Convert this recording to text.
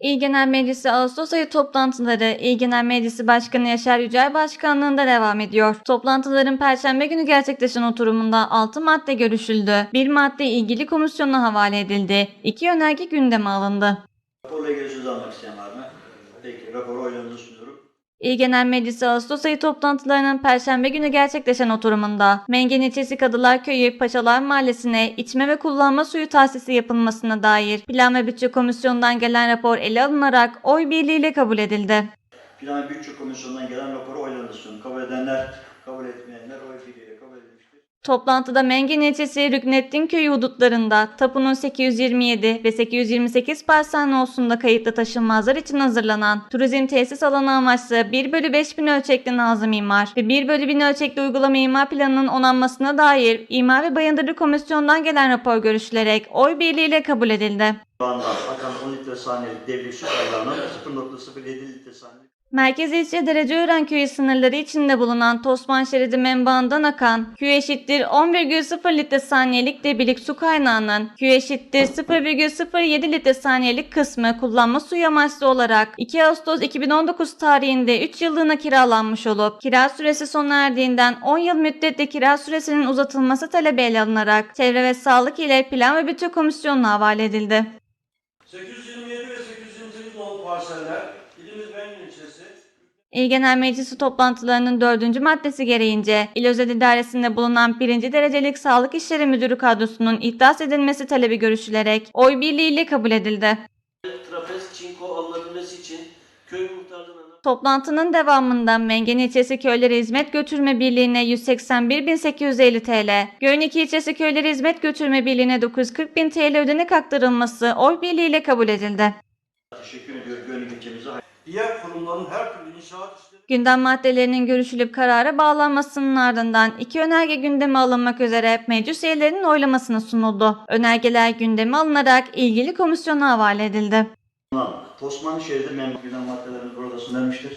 İl Genel Meclisi Ağustos ayı toplantıları İl Genel Meclisi Başkanı Yaşar Yücel Başkanlığında devam ediyor. Toplantıların Perşembe günü gerçekleşen oturumunda 6 madde görüşüldü. 1 madde ilgili komisyona havale edildi. 2 önerge gündeme alındı. Raporla ilgili söz almak isteyen var mı? Peki, raporu oylarınıza sunuyorum. İl Genel Meclisi Ağustos ayı toplantılarının Perşembe günü gerçekleşen oturumunda Mengen ilçesi Kadılar Köyü Paşalar Mahallesi'ne içme ve kullanma suyu tahsisi yapılmasına dair Plan ve Bütçe Komisyonu'ndan gelen rapor ele alınarak oy birliğiyle kabul edildi. Plan ve Bütçe Komisyonu'ndan gelen raporu sunuyorum. Kabul edenler, kabul etmeyenler oy birliğiyle. Toplantıda Mengen ilçesi Rüknettin Köyü hudutlarında tapunun 827 ve 828 parsel nosunda kayıtlı taşınmazlar için hazırlanan turizm tesis alanı amaçlı 1 bölü 5 bin ölçekli nazım imar ve 1 bölü 1000 ölçekli uygulama imar planının onanmasına dair İmar ve Bayındırlık Komisyonu'ndan gelen rapor görüşülerek oy birliğiyle kabul edildi. Şu anda akan 10 litre saniyelik devrik su kaynağının 0.07 litre saniyelik Merkez ilçe Dereceören köyü sınırları içinde bulunan Tosman şeridi menbaından akan Q eşittir 10,0 litre saniyelik debilik su kaynağının Q eşittir 0,07 litre saniyelik kısmı kullanma suyu amaçlı olarak 2 Ağustos 2019 tarihinde 3 yıllığına kiralanmış olup kira süresi sona erdiğinden 10 yıl müddette kira süresinin uzatılması talebi ele alınarak Çevre ve Sağlık ile Plan ve Bütçe Komisyonu'na havale edildi. 827 ve 828 nolu parseller İl Genel Meclisi toplantılarının dördüncü maddesi gereğince İl Özel İdaresi'nde bulunan birinci derecelik Sağlık İşleri Müdürü kadrosunun ihdas edilmesi talebi görüşülerek oy birliğiyle kabul edildi. trapez çinko alınabilmesi için köy muhtarlığına Toplantının devamında Mengen İlçesi Köyleri Hizmet Götürme Birliği'ne 181.850 TL, Göynük İlçesi Köyleri Hizmet Götürme Birliği'ne 940.000 TL ödenek aktarılması oy birliğiyle kabul edildi. teşekkür ediyorum Gönül ilçemize. Diğer kurumların her türlü inşaat işleri Gündem maddelerinin görüşülüp karara bağlanmasının ardından iki önerge gündeme alınmak üzere meclis üyelerinin oylamasına sunuldu. Önergeler gündeme alınarak ilgili komisyona havale edildi. Tosman şeridi memnun gündem maddelerimiz burada sunulmuştur.